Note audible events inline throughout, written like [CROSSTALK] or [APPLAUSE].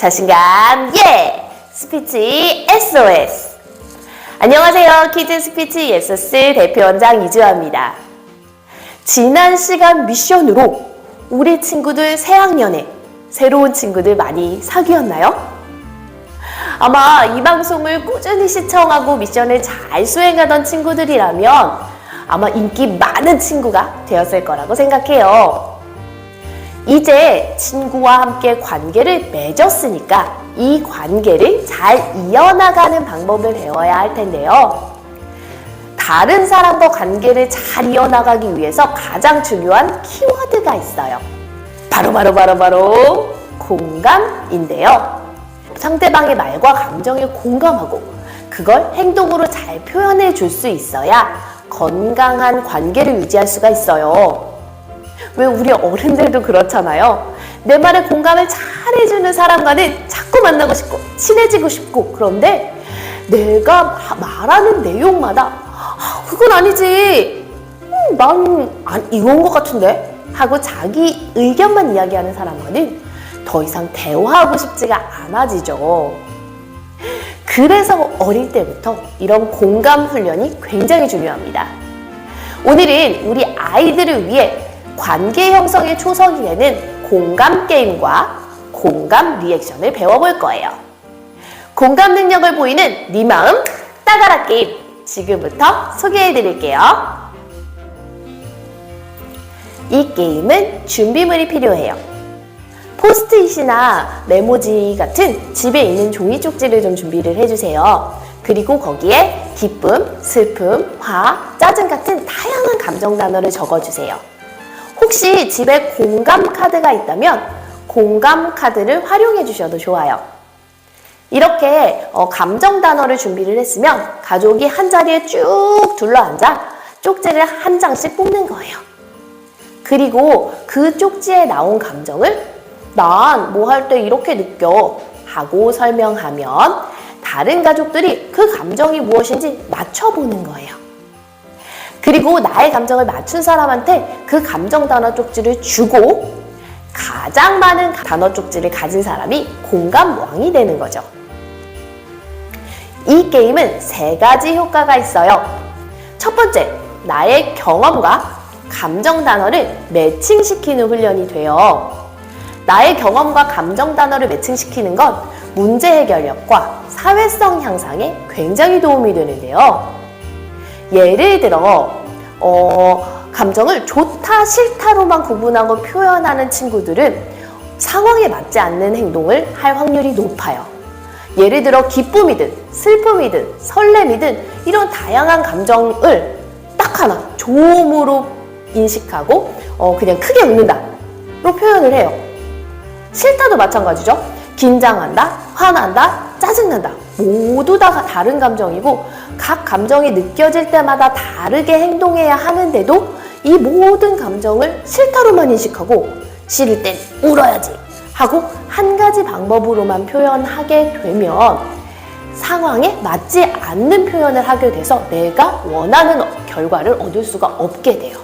자신감 예! 스피치 SOS 안녕하세요. 키즈 스피치 예서스 대표원장 이주아입니다. 지난 시간 미션으로 우리 친구들 새학년에 새로운 친구들 많이 사귀었나요? 아마 이 방송을 꾸준히 시청하고 미션을 잘 수행하던 친구들이라면 아마 인기 많은 친구가 되었을 거라고 생각해요. 이제 친구와 함께 관계를 맺었으니까 이 관계를 잘 이어나가는 방법을 배워야 할 텐데요. 다른 사람과 관계를 잘 이어나가기 위해서 가장 중요한 키워드가 있어요. 바로 바로 바로 바로 공감인데요. 상대방의 말과 감정에 공감하고 그걸 행동으로 잘 표현해 줄 수 있어야 건강한 관계를 유지할 수가 있어요. 왜 우리 어른들도 그렇잖아요. 내 말에 공감을 잘 해주는 사람과는 자꾸 만나고 싶고 친해지고 싶고 그런데 내가 마- 말하는 내용마다 아, 그건 아니지. 음, 난 안, 이건 것 같은데 하고 자기 의견만 이야기하는 사람과는 더 이상 대화하고 싶지가 않아지죠. 그래서 어릴 때부터 이런 공감 훈련이 굉장히 중요합니다. 오늘은 우리 아이들을 위해 관계 형성의 되는 공감 게임과 공감 리액션을 배워볼 거예요. 공감 능력을 보이는 네 마음 따가라 게임 지금부터 소개해 드릴게요. 이 게임은 준비물이 필요해요. 포스트잇이나 메모지 같은 집에 있는 종이 쪽지를 좀 준비를 해주세요. 그리고 거기에 기쁨, 슬픔, 화, 짜증 같은 다양한 감정 단어를 적어주세요. 혹시 집에 공감 카드가 있다면 공감 카드를 활용해 주셔도 좋아요. 이렇게 어, 감정 단어를 준비를 했으면 가족이 한 자리에 쭉 둘러앉아 쪽지를 한 장씩 뽑는 거예요. 그리고 그 쪽지에 나온 감정을 난 뭐 할 때 이렇게 느껴 하고 설명하면 다른 가족들이 그 감정이 무엇인지 맞춰보는 거예요. 그리고 나의 감정을 맞춘 사람한테 그 감정 단어 쪽지를 주고 가장 많은 단어 쪽지를 가진 사람이 공감왕이 되는 거죠. 이 게임은 세 가지 효과가 있어요. 첫 번째, 나의 경험과 감정 단어를 매칭시키는 훈련이 돼요. 나의 경험과 감정 단어를 매칭시키는 건 문제 해결력과 사회성 향상에 굉장히 도움이 되는데요. 예를 들어, 어, 감정을 좋다, 싫다로만 구분하고 표현하는 친구들은 상황에 맞지 않는 행동을 할 확률이 높아요. 예를 들어, 기쁨이든 슬픔이든 설렘이든 이런 다양한 감정을 딱 하나 좋음으로 인식하고 어, 그냥 크게 웃는다로 표현을 해요. 싫다도 마찬가지죠. 긴장한다, 화난다, 짜증난다. 모두 다 다른 감정이고 각 감정이 느껴질 때마다 다르게 행동해야 하는데도 이 모든 감정을 싫다로만 인식하고 싫을 땐 울어야지 하고 한 가지 방법으로만 표현하게 되면 상황에 맞지 않는 표현을 하게 돼서 내가 원하는 결과를 얻을 수가 없게 돼요.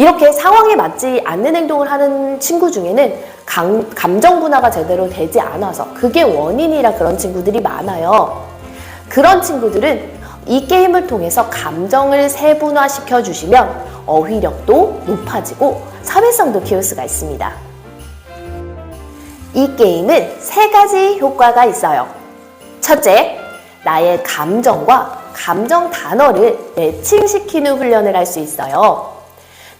이렇게 상황에 맞지 않는 행동을 하는 친구 중에는 감, 감정 분화가 제대로 되지 않아서 그게 원인이라 그런 친구들이 많아요. 그런 친구들은 이 게임을 통해서 감정을 세분화시켜 주시면 어휘력도 높아지고 사회성도 키울 수가 있습니다. 이 게임은 세 가지 효과가 있어요. 첫째, 나의 감정과 감정 단어를 매칭시키는 훈련을 할 수 있어요.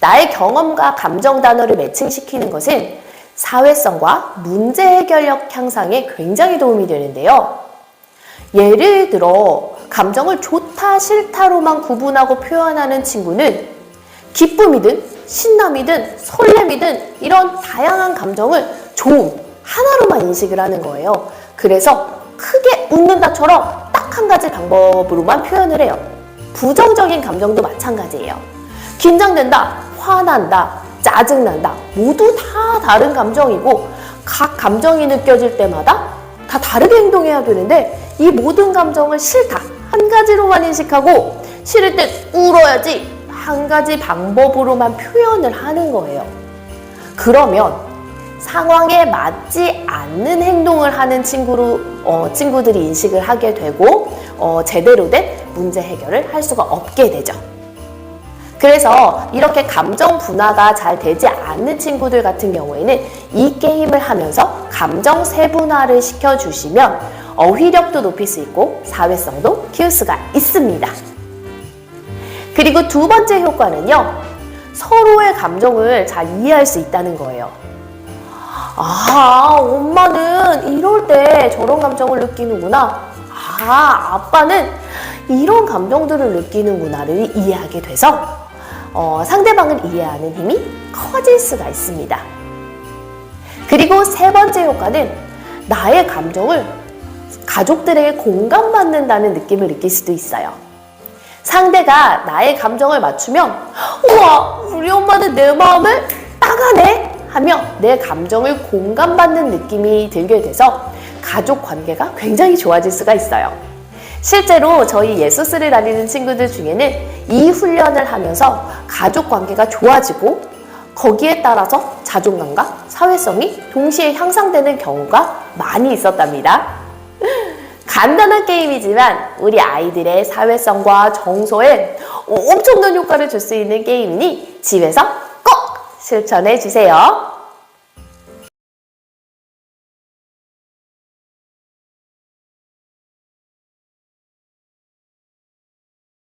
나의 경험과 감정 단어를 매칭시키는 것은 사회성과 문제 해결력 향상에 굉장히 도움이 되는데요. 예를 들어, 감정을 좋다, 싫다로만 구분하고 표현하는 친구는 기쁨이든 신남이든 설렘이든 이런 다양한 감정을 좋음 하나로만 인식을 하는 거예요. 그래서 크게 웃는다처럼 딱 한 가지 방법으로만 표현을 해요. 부정적인 감정도 마찬가지예요. 긴장된다, 화난다, 짜증난다. 모두 다 다른 감정이고 각 감정이 느껴질 때마다 다 다르게 행동해야 되는데 이 모든 감정을 싫다 한 가지로만 인식하고 싫을 땐 울어야지 한 가지 방법으로만 표현을 하는 거예요. 그러면 상황에 맞지 않는 행동을 하는 친구로 어, 친구들이 인식을 하게 되고 어, 제대로 된 문제 해결을 할 수가 없게 되죠. 그래서 이렇게 감정 분화가 잘 되지 않는 친구들 같은 경우에는 이 게임을 하면서 감정 세분화를 시켜주시면 어휘력도 높일 수 있고 사회성도 키울 수가 있습니다. 그리고 두 번째 효과는요, 서로의 감정을 잘 이해할 수 있다는 거예요. 아, 엄마는 이럴 때 저런 감정을 느끼는구나. 아, 아빠는 이런 감정들을 느끼는구나를 이해하게 돼서 어, 상대방을 이해하는 힘이 커질 수가 있습니다. 그리고 세 번째 효과는 나의 감정을 가족들에게 공감받는다는 느낌을 느낄 수도 있어요. 상대가 나의 감정을 맞추면 우와 우리 엄마는 내 마음을 따가네 하며 내 감정을 공감받는 느낌이 들게 돼서 가족 관계가 굉장히 좋아질 수가 있어요. 실제로 저희 예수스를 다니는 친구들 중에는 이 훈련을 하면서 가족 관계가 좋아지고 거기에 따라서 자존감과 사회성이 동시에 향상되는 경우가 많이 있었답니다. [LAUGHS] 간단한 게임이지만 우리 아이들의 사회성과 정서에 엄청난 효과를 줄 수 있는 게임이니 집에서 꼭 실천해 주세요.